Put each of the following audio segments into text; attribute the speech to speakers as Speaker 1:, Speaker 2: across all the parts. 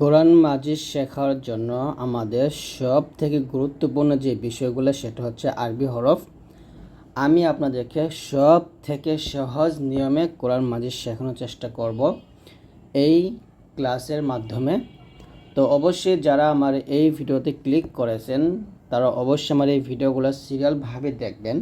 Speaker 1: কোরআন মাজিদ শেখার জন্য আমাদের সব থেকে গুরুত্বপূর্ণ যে বিষয়গুলো, সেটা হচ্ছে আরবি হরফ। আমি আপনাদেরকে সব থেকে সহজ নিয়মে কোরআন মাজিদ শেখানোর চেষ্টা করব এই ক্লাসের মাধ্যমে। তো অবশ্যই যারা আমার এই ভিডিওতে ক্লিক করেছেন, তারা অবশ্যই আমার এই ভিডিওগুলো সিরিয়ালভাবে দেখবেন।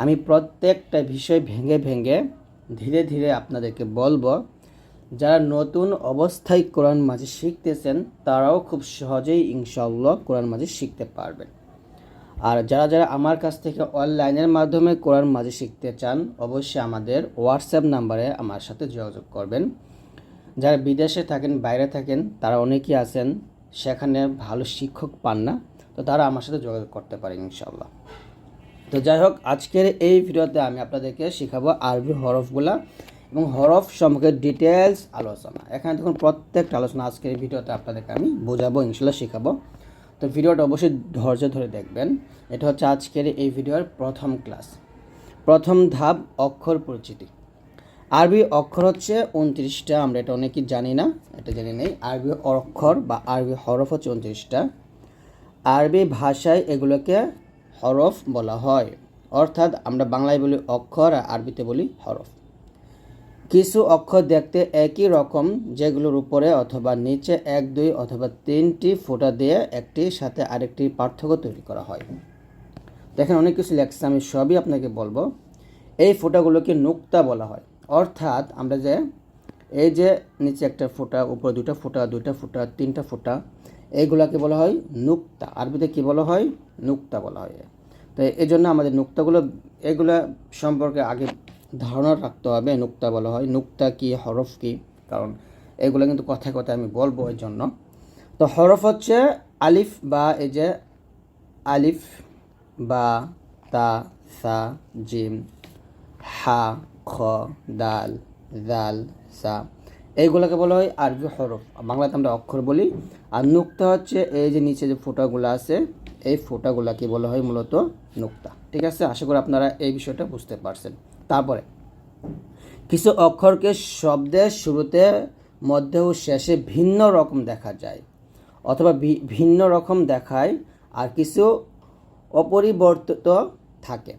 Speaker 1: আমি প্রত্যেকটা বিষয় ভেঙে ভেঙে ধীরে ধীরে আপনাদেরকে বলব যারা নতুন অবস্থায় কোরআন মাঝে শিখতেছেন, তারাও খুব সহজেই ইনশাল্লাহ কোরআন মাঝে শিখতে পারবেন। আর যারা যারা আমার কাছ থেকে অনলাইনের মাধ্যমে কোরআন মাঝে শিখতে চান, অবশ্যই আমাদের হোয়াটসঅ্যাপ নাম্বারে আমার সাথে যোগাযোগ করবেন। যারা বিদেশে থাকেন, বাইরে থাকেন, তারা অনেকেই আছেন, সেখানে ভালো শিক্ষক পান না, তো তারা আমার সাথে যোগাযোগ করতে পারেন ইনশাল্লাহ তো যাই হোক, আজকের এই ভিডিওতে আমি আপনাদেরকে শেখাবো আরবি হরফগুলা। এবং হরফ সম্পর্কে ডিটেলস আলোচনা। এখানে দেখুন প্রত্যেকটা আলোচনা আজকের ভিডিওতে আপনাদেরকে আমি বোঝাবো ইনশাল্লাহ শেখাবো। তো ভিডিওটা অবশ্যই ধৈর্য ধরে দেখবেন। এটা হচ্ছে আজকের এই ভিডিওর প্রথম ক্লাস। প্রথম ধাপ, অক্ষর পরিচিতি। আরবি অক্ষর হচ্ছে উনত্রিশটা, আমরা এটা অনেকেই জানি না, এটা জেনে নেই। আরবি অক্ষর বা আরবি হরফ হচ্ছে উনত্রিশটা। আরবি ভাষায় এগুলোকে হরফ বলা হয়। অর্থাৎ আমরা বাংলায় বলি অক্ষর আর আরবিতে বলি হরফ। কিছু অক্ষর দেখতে একই রকম, যেগুলোর উপরে অথবা নিচে এক, দুই অথবা তিনটি ফোঁটা দিয়ে একটির সাথে আরেকটি পার্থক্য তৈরি করা হয়। দেখেন, অনেক কিছু লেখছে, আমি সবই আপনাকে বলব। এই ফোঁটাগুলোকে নুক্তা বলা হয়। অর্থাৎ আমরা যে, এই যে নিচে একটা ফোঁটা, উপরে দুটা ফোঁটা, দুইটা ফোঁটা, তিনটা ফোঁটা, এইগুলাকে বলা হয় নুক্তা। আরবিতে কি বলা হয়? নুক্তা বলা হয়। তো এই জন্য আমাদের নুক্তাগুলো, এগুলো সম্পর্কে আগে ধারণা রাখতে হবে, নুক্তা বলা হয়। নুক্তা কি, হরফ কি? কারণ এগুলো কিন্তু কথায় কথায় আমি বলব এর জন্য তো হরফ হচ্ছে আলিফ বা এই যে আলিফ বা তা, সা, জিম, হা, খ, দাল দাল সা। এইগুলোকে বলা হয় আরবি হরফ। বাংলাতে আমরা অক্ষর বলি। আর নুক্তা হচ্ছে এই যে নিচে যে ফোটাগুলো আছে, এই ফোঁটাগুলোকে বলা হয় মূলত নুক্তা। ঠিক আছে? আশা করি আপনারা এই বিষয়টা বুঝতে পারছেন। তারপরে, কিছু অক্ষরকে শব্দের শুরুতে, মধ্যে ও শেষে ভিন্ন রকম দেখা যায়, অথবা ভিন্ন রকম দেখায়, আর কিছু অপরিবর্তিত থাকে।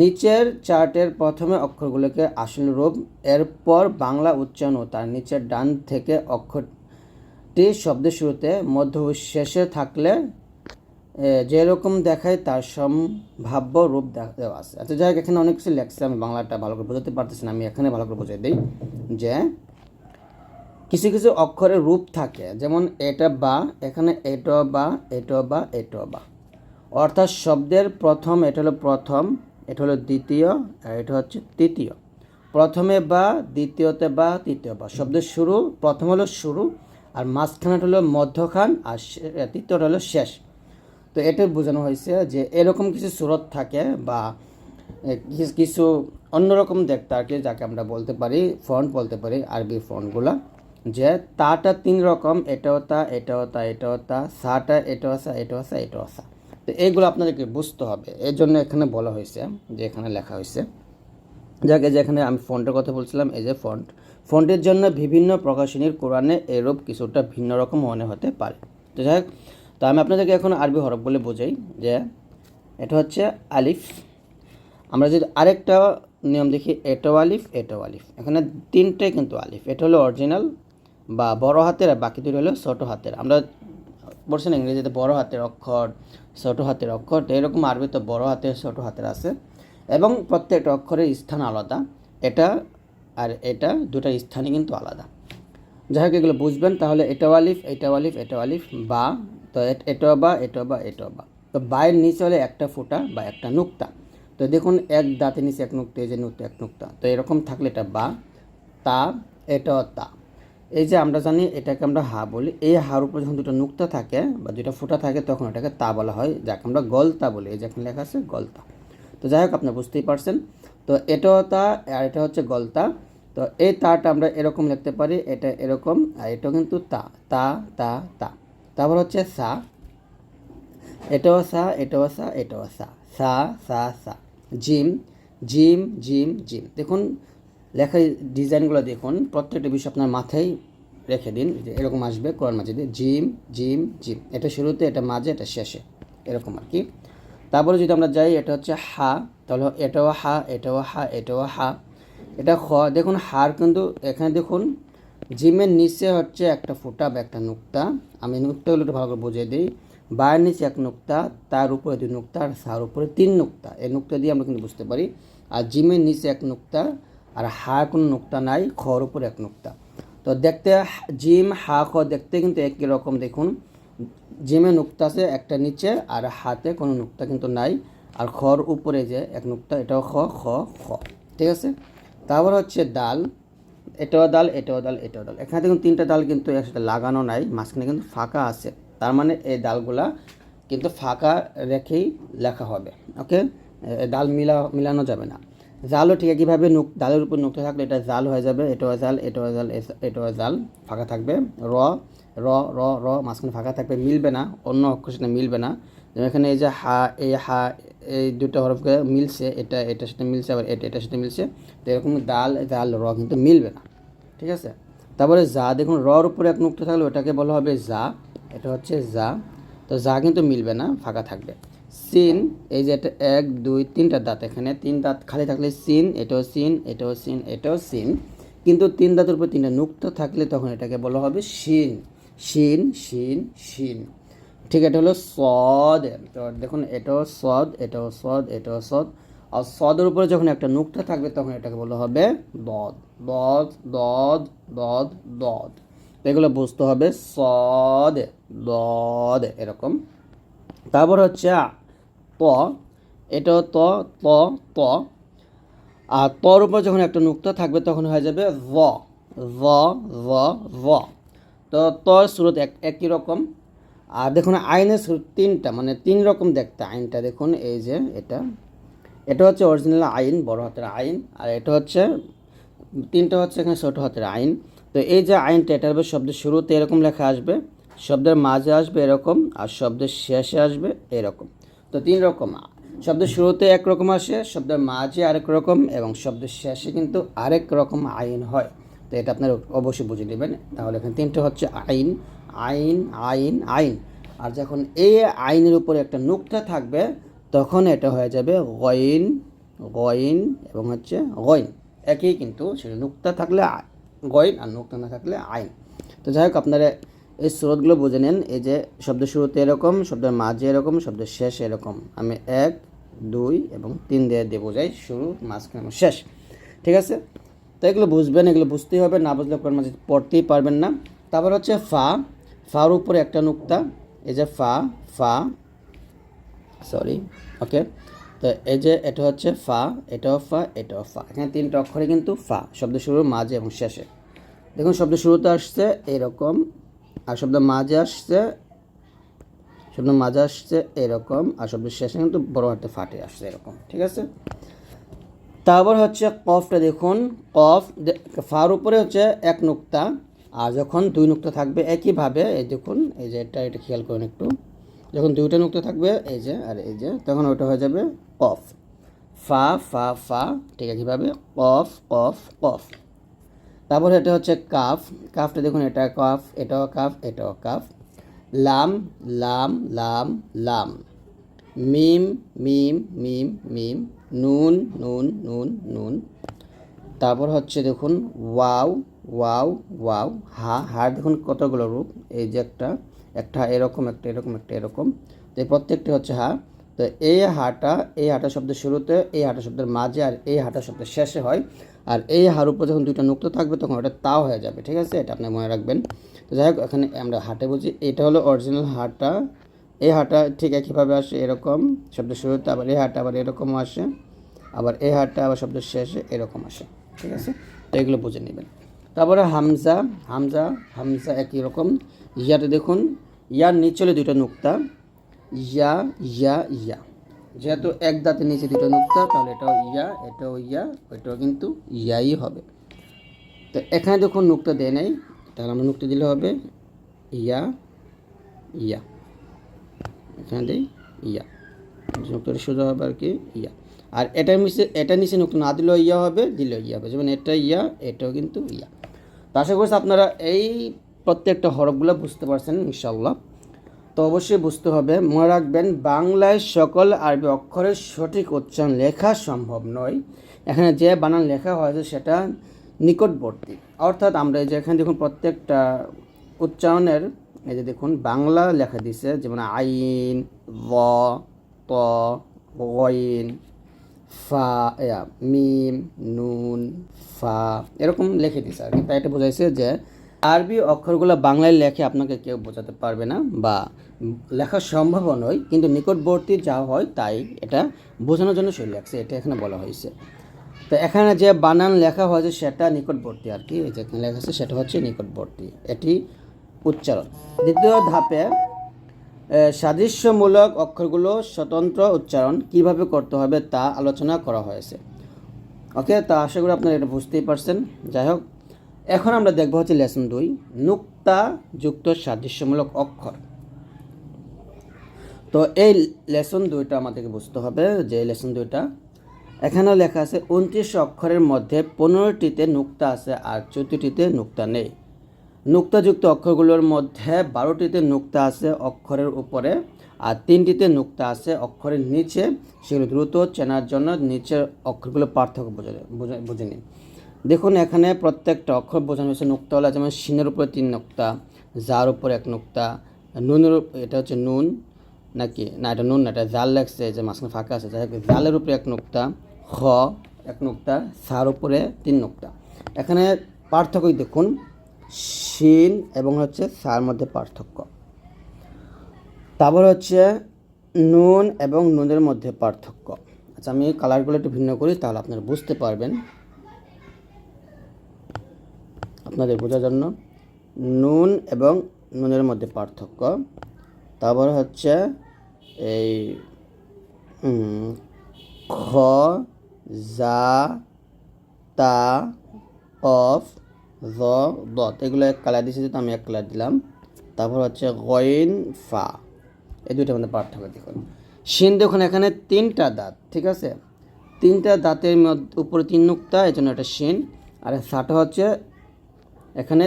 Speaker 1: নিচের চার্টের প্রথমে অক্ষরগুলোকে আসল রূপ, এরপর বাংলা উচ্চারণ ও তার নিচের ডান থেকে অক্ষরটি শব্দের শুরুতে, মধ্য শেষে থাকলে যেরকম দেখায় তার সম্ভাব্য রূপ দেওয়া আছে। আচ্ছা যাই এখানে অনেক কিছু লেখছে, আমি বাংলাটা ভালো করে বোঝাতে পারতেছি না, আমি এখানে ভালো করে বোঝাই দিই যে কিছু কিছু অক্ষরের রূপ থাকে, যেমন এটা বা, এখানে এটো বা এটো বা এটো বা। অর্থাৎ শব্দের প্রথম, এটা হলো প্রথম, এটা হলো দ্বিতীয়, আর এটা হচ্ছে তৃতীয়। প্রথমে বা, দ্বিতীয়তে বা, তৃতীয় বা। শব্দের শুরু, প্রথম হলো শুরু, আর মাঝখানে হলো মধ্যখান, আর তৃতীয়টা হলো শেষ। তো এটা বোঝানো হয়েছে যে এরকম কিছু সুরত থাকে বা কিছু অন্যরকম দেখতে আর কি যাকে আমরা বলতে পারি ফন্ট বলতে পারি, আরবি ফন্টগুলো যে তাটা তিন রকম এটাও তা এটাও তা এটাও তা সাটা এটাও আসা এটাও আসা এটাও আসা তো এইগুলো আপনাদেরকে বুঝতে হবে। এর জন্য এখানে বলা হয়েছে, যে এখানে লেখা হয়েছে, যাকে যেখানে আমি ফন্টের কথা বলছিলাম, এই যে ফন্ট ফন্টের জন্য বিভিন্ন প্রকাশনীর কোরআনে এরূপ কিছুটা ভিন্ন রকম মনে হতে পারে। তো যাই হোক তো আমি আপনাদেরকে এখন আরবি হরফ বলে বোঝাই যে এটা হচ্ছে আলিফ। আমরা যদি আরেকটা নিয়ম দেখি এটো আলিফ এটো আলিফ। এখানে তিনটাই কিন্তু আলিফ। এটা হলো অরিজিনাল বা বড় হাতের আর বাকি দুটো হলো ছোটো হাতের। আমরা বলছেন ইংরেজিতে বড় হাতের অক্ষর, ছোটো হাতের অক্ষর, তো এরকম আরবিতে বড় হাতের, ছোটো হাতের আছে। এবং প্রত্যেকটা অক্ষরের স্থান আলাদা। এটা আর এটা দুটার স্থানই কিন্তু আলাদা। যাই হোক, এগুলো বুঝবেন। তাহলে এটাও আলিফ এটাও আলিফ এটাও আলিফ বা তো এটো বা, এটা বা এটা বা। তো বাইয়ের নিচে হলে একটা ফোঁটা বা একটা নুক্তা। তো দেখুন, এক দাঁতের নিচে এক নুক্তা, এই যে নুক্তা, এক নুক্তা। তো এরকম থাকলে এটা বা, তা, এটা, তা। এই যে আমরা জানি, এটাকে আমরা হা বলি। এই হার উপরে যখন দুটো নুক্তা থাকে বা দুটো ফোঁটা থাকে, তখন এটাকে তা বলা হয়, যাকে আমরা গলতা বলি। এই যে যেখানে লেখা আছে, গলতা। তো যাই হোক আপনার বুঝতেই পারছেন। তো এটাও তা, আর এটা হচ্ছে গলতা। তো এই তাটা আমরা এরকম লিখতে পারি, এটা এরকম, আর এটা কিন্তু তা তা তা তা। তারপর হচ্ছে সা। এটাও সা এটাও সা এটাও সা। সা সা সা। জিম জিম জিম জিম। দেখুন লেখার ডিজাইনগুলো দেখুন। প্রত্যেকটা বিষয় আপনার মাথায় রেখে দিন এরকম আসবে, কোরআন মাজিদে। জিম জিম জিম। এটা শুরুতে, এটা মাঝে, এটা শেষে। এরকম আর কি। তারপরে যদি আমরা যাই, এটা হচ্ছে হা। তাহলে এটাও হা এটাও হা এটাও হা। এটা খ। দেখুন, হার কিন্তু এখানে দেখুন জিমের নিচে হচ্ছে একটা ফুটা বা একটা নুক্তা। আমি নুক্তাগুলো একটু ভালো করে বুঝিয়ে দিই। বায়ের নিচে এক নুক্তা, তার উপরে দুই নুক্তা, আর তার উপরে তিন নুক্তা। এই নুক্তা দিয়ে আমরা কিন্তু বুঝতে পারি। আর জিমের নিচে এক নুক্তা, আর হা কোনো নুক্তা নাই খর উপরে এক নুক্তা। তো দেখতে, জিম, হা, খ দেখতে কিন্তু একই রকম দেখুন। জিমে নুক্তা আছে একটা নিচে, আর হাতে কোনো নুক্তা কিন্তু নাই। আর খর উপরে যে এক নুক্তা, এটাও খ খ খ। ঠিক আছে? তারপর হচ্ছে ডাল। এটাও ডাল এটাও ডাল এটাও ডাল। এখানে দেখুন তিনটা ডাল কিন্তু একসাথে লাগানো নাই, মাঝখানে কিন্তু ফাঁকা আছে। তার মানে এই ডালগুলা কিন্তু ফাঁকা রেখেই লেখা হবে, ওকে? ডাল মিলা, মিলানো যাবে না। জালও ঠিক একইভাবে নুক, ডালের উপর নুকতে থাকলে এটা জাল হয়ে যাবে এটাও জাল এটাও জাল এটাও জাল, ফাঁকা থাকবে। র র র র, মাঝখানে ফাঁকা থাকবে, মিলবে না, অন্য অক্ষর সাথে মিলবে না। এখানে এই যে হা, এই হা, এই দুটো হরফকে মিলছে, এটা, এটার সাথে মিলছে, আবার এটা, এটার সাথে মিলছে। তো এরকম ডাল জাল র কিন্তু মিলবে না। ঠিক আছে? তারপরে যা, দেখুন, রর উপরে এক নুক্ত থাকলে ওটাকে বলা হবে যা। এটা হচ্ছে যা। তো যা কিন্তু মিলবে না, ফাঁকা থাকবে। সিন, এই যে এটা এক, দুই, তিনটা দাঁত এখানে। তিন দাঁত খালি থাকলে সিন, এটাও সিন এটাও সিন এটাও সিন। কিন্তু তিন দাঁতের উপর তিনটা নুক্ত থাকলে তখন এটাকে বলা হবে শিন। শিন শিন শিন। ঠিক, এটা হলো সদ। তো দেখুন, এটাও সদ এটাও সদ এটাও সদ। আর সদের উপরে যখন একটা নুক্তা থাকবে, তখন এটাকে বলা হবে দদ দদ দদ দদ। দদ এগুলো বুঝতে হবে, সদ, দদ, এরকম। তারপর হচ্ছে ত। এটাও ত ত ত। আর তর উপর যখন একটা নুক্তা থাকবে, তখন হয়ে যাবে ভ ভ ভ ভ তো তর স্রোত এক, একই রকম। আর দেখুন আইনের তিনটা মানে তিন রকম দেখতে আইনটা। দেখুন, এই যে এটা এটা হচ্ছে অরিজিনাল আইন, বড় হাতের আইন, আর এটা হচ্ছে, তিনটা হচ্ছে এখানে ছোটো হাতের আইন। তো এই যে আইনটা, এটা উপর শব্দের শুরুতে এরকম লেখা আসবে, শব্দের মাঝে আসবে এরকম, আর শব্দের শেষে আসবে এরকম। তো তিন রকম, শব্দের শুরুতে একরকম আসে, শব্দের মাঝে আরেক রকম, এবং শব্দের শেষে কিন্তু আরেক রকম আইন হয়। তো এটা আপনার অবশ্যই বুঝে নেবেন। তাহলে এখানে তিনটে হচ্ছে আইন আইন আইন আইন। আর যখন এই আইনের উপরে একটা নুক্তা থাকবে, তখন এটা হয়ে যাবে গইন গইন এবং হচ্ছে গইন। একই কিন্তু সেটা নুক্তা থাকলে গইন আর নুক্তা না থাকলে আইন। তো যাই হোক, আপনারা এই স্রোতগুলো বুঝে নেন। এই যে শব্দের শুরুতে এরকম, শব্দের মাঝে এরকম, শব্দের শেষ এরকম। আমি এক, দুই এবং তিন দিয়ে দিয়ে বোঝাই। শুরু, মাঝখানে শেষ। ঠিক আছে? তো এগুলো বুঝবেন, এগুলো বুঝতেই হবে। না বুঝলে কোরআন মাঝে পড়তেই পারবেন না। তারপর হচ্ছে ফা। ফার উপরে একটা নুক্তা, এই যে ফা ফা সরি ওকে তো এই যে এটা হচ্ছে ফা, এটাও ফা এটাও ফা। এখানে তিনটা অক্ষরে কিন্তু ফা, শব্দ শুরুর মাঝে এবং শেষে। দেখুন, শব্দ শুরুতে আসছে এরকম, আর শব্দ মাঝে আসছে, শব্দ মাঝে আসছে এরকম, আর শব্দ শেষে কিন্তু বড় হাতে ফাটে আসছে এরকম, ঠিক আছে? তারপর হচ্ছে কফটা দেখুন, কফ ফার উপরে হচ্ছে এক নুক্তা আর যখন দুই নুক্তা থাকবে একইভাবে, এই দেখুন, এই যে এটা এটা খেয়াল করুন একটু। যখন দুইটা নুক্তা থাকবে, এই যে আর এই যে, তখন ওটা হয়ে যাবে কফ ফা ফা ফা, ঠিক আছে কীভাবে কফ কফ কফ তারপর এটা হচ্ছে কাফ। কাফটা দেখুন, এটা কাফ, এটাও কাফ এটাও কাফ। লাম লাম লাম লাম। মিম মিম মিম মিম, নুন নুন নুন নুন। তারপর হচ্ছে দেখুন, ওয়াও ওয়াও ওয়াও, হা হার দেখুন কতগুলো রূপ। এই যে একটা একটা এরকম একটা এরকম একটা এরকম। তো এই প্রত্যেকটি হচ্ছে হা। তো এই হাটা এই হাটা শব্দের শুরুতে এই হাটা শব্দের মাঝে আর এই হাটা শব্দের শেষে হয়। আর এই হার উপর যখন দুইটা নুক্ত থাকবে, তখন ওটা তাও হয়ে যাবে, ঠিক আছে? এটা আপনি মনে রাখবেন। তো যাই হোক, এখানে আমরা হাটে বুঝি। এটা হলো অরিজিনাল হাটা। এই হাটা ঠিক একইভাবে আসে এরকম শব্দের শুরুতে, আবার এই হাটা আবার এরকম আসে। আবার এই হাটটা আবার শব্দের শেষে এরকম আসে, ঠিক আছে? তো এগুলো বুঝে নেবেন। তারপরে হামজা হামজা হামজা একই রকম। ইয়াতে দেখুন, ইয়ার নিচলে দুটো নুক্তা। ইয়া ইয়া ইয়া। যেহেতু এক দাঁতের নিচে দুটো নুক্তা, তাহলে এটাও ইয়া এটাও ইয়া, ওইটাও কিন্তু ইয়াই হবে। তো এখানে দেখুন নুক্তা দেয় নাই। তাহলে আমরা নুক্তা দিলে হবে ইয়া ইয়া। এখানে দেই ইয়া। নুক্তাটা সোজা হবে আর কি ইয়া। আর এটার নিচে এটা নিচে নুক্তা না দিলেও ইয়া হবে, দিলেও ইয়া হবে। যেমন এটা ইয়া, এটাও কিন্তু ইয়া। তো আশা করছি আপনারা এই প্রত্যেকটা হরফগুলো বুঝতে পারছেন ইনশাল্লাহ তো অবশ্যই বুঝতে হবে, মনে রাখবেন, বাংলায় সকল আরবি অক্ষরের সঠিক উচ্চারণ লেখা সম্ভব নয়। এখানে যে বানান লেখা হয়েছে সেটা নিকটবর্তী। অর্থাৎ আমরা এই যে এখানে দেখুন প্রত্যেকটা উচ্চারণের, এই যে দেখুন, বাংলা লেখা দিছে, যেমন আইন, ব, ত গইন ফা মিম, নুন, ফা, এরকম লিখে দিছে আর কি। তাই এটা বোঝাইছে যে আরবি অক্ষরগুলো বাংলায় লেখে আপনাকে কেউ বোঝাতে পারবে না বা লেখা সম্ভব নয়, কিন্তু নিকটবর্তী যা হয় তাই এটা বোঝানোর জন্য সই লেখছে, এটা এখানে বলা হয়েছে। তো এখানে যে বানান লেখা হয়েছে সেটা নিকটবর্তী আর কি, এই যে এখানে লেখা আছে সেটা হচ্ছে নিকটবর্তী, এটি উচ্চারণ। দ্বিতীয় ধাপে সাদৃশ্যমূলক অক্ষরগুলো স্বতন্ত্র উচ্চারণ কীভাবে করতে হবে তা আলোচনা করা হয়েছে। ওকে, তা আশা করি আপনারা এটা বুঝতেই পারছেন। যাই হোক, এখন আমরা দেখব হচ্ছে লেসন দুই, নুক্তা যুক্ত সাদৃশ্যমূলক অক্ষর। তো এই লেসন দুইটা আমাদেরকে বুঝতে হবে, যে লেসন দুইটা। এখানে লেখা আছে, উনত্রিশ অক্ষরের মধ্যে পনেরোটিতে নুক্তা আছে আর চৌদ্দটিতে নুক্তা নেই। নুক্তাযুক্ত অক্ষরগুলোর মধ্যে বারোটিতে নুক্তা আছে অক্ষরের উপরে আর তিনটিতে নুক্তা আছে অক্ষরের নিচে। সেগুলো দ্রুত চেনার জন্য নিচের অক্ষরগুলো পার্থক্য বোঝা বুঝে- বুঝে নিন। দেখুন এখানে প্রত্যেকটা অক্ষর বোঝানো হয়েছে নুক্তাওয়ালা, যেমন সিনের উপরে তিন নুক্তা, যার উপরে এক নুক্তা, নুনের এটা হচ্ছে নুন নাকি? না, এটা নুন না, এটা জাল লাগছে যে মাঝখানে ফাঁকা আছে। যাই হোক, জালের উপরে এক নুক্তা, খ এক নুক্তা, সার উপরে তিন নুক্তা। এখানে পার্থক্য দেখুন। শিন এবং হচ্ছে সার মধ্যে পার্থক্য। তারপর হচ্ছে নুন এবং নুনের মধ্যে পার্থক্য। আচ্ছা আমি কালারগুলো একটু ভিন্ন করি তাহলে আপনারা বুঝতে পারবেন। আপনাদের বোঝার জন্য নুন এবং নুনের মধ্যে পার্থক্য। তারপর হচ্ছে এই খ, যা, তা কফ জ দত। এগুলো এক কালার দিয়েছে তো আমি এক কালার দিলাম। তারপর হচ্ছে গইন, ফা। এই দুইটার মধ্যে পার্থক্য দেখুন। শিন দেখুন, এখানে তিনটা দাঁত, ঠিক আছে? তিনটা দাঁতের মধ্যে, উপরে তিন নুক্তা এই জন্য এটা শিন। আর সাটা হচ্ছে, এখানে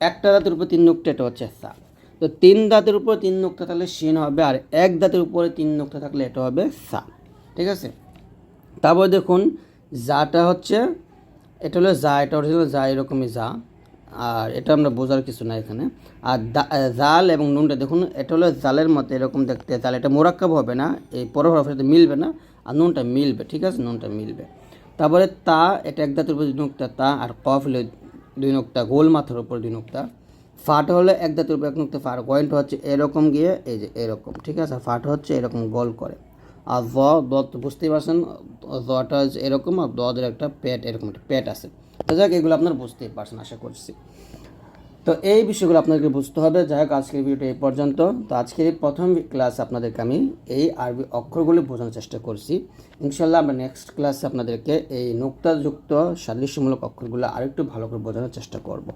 Speaker 1: একটা দাঁতের উপর তিন নুক্তা, এটা হচ্ছে সা। তো তিন দাঁতের উপর তিন নুক্তা থাকলে শিন হবে, আর এক দাঁতের উপরে তিন নুক্তা থাকলে এটা হবে সা, ঠিক আছে? তারপর দেখুন, জাটা হচ্ছে এটা হলো যা, এটা অরিজিনাল যা, এরকমই যা। আর এটা আমরা বোঝার কিছু না এখানে। আর জাল এবং নুনটা দেখুন, এটা হলো জালের মতো এরকম দেখতে। জাল এটা মোরাক্কাব হবে না, এই পরের সাথে মিলবে না, আর নুনটা মিলবে, ঠিক আছে? নুনটা মিলবে। তারপরে তা, এটা এক দাঁতের উপর দুই নুক্তা, তা আর কফ হলো দুই নুক্তা, গোল মাথার উপর দুই নুক্তা। ফাট হলে এক দাঁতের উপর এক নুক্তা, ফাট। পয়েন্ট হচ্ছে এরকম গিয়ে, এই যে এরকম, ঠিক আছে? ফাট হচ্ছে এরকম গোল করে। আর দ তো বুঝতেই পারছেন হচ্ছে এরকম আর দদের একটা পেট, এরকম একটা পেট আছে। তো যাক, এগুলো আপনারা বুঝতেই পারছেন, আশা করছি। তো এই বিষয়গুলো আপনাদেরকে বুঝতে হবে। যাই হোক, আজকের ভিডিওটা এই পর্যন্ত। তো আজকের প্রথম ক্লাস আপনাদেরকে আমি এই আরবি অক্ষরগুলি বোঝানোর চেষ্টা করছি। ইনশাল্লাহ আমরা নেক্সট ক্লাসে আপনাদেরকে এই নোক্তাযুক্ত সাদৃশ্যমূলক অক্ষরগুলো আরেকটু ভালো করে বোঝানোর চেষ্টা করব।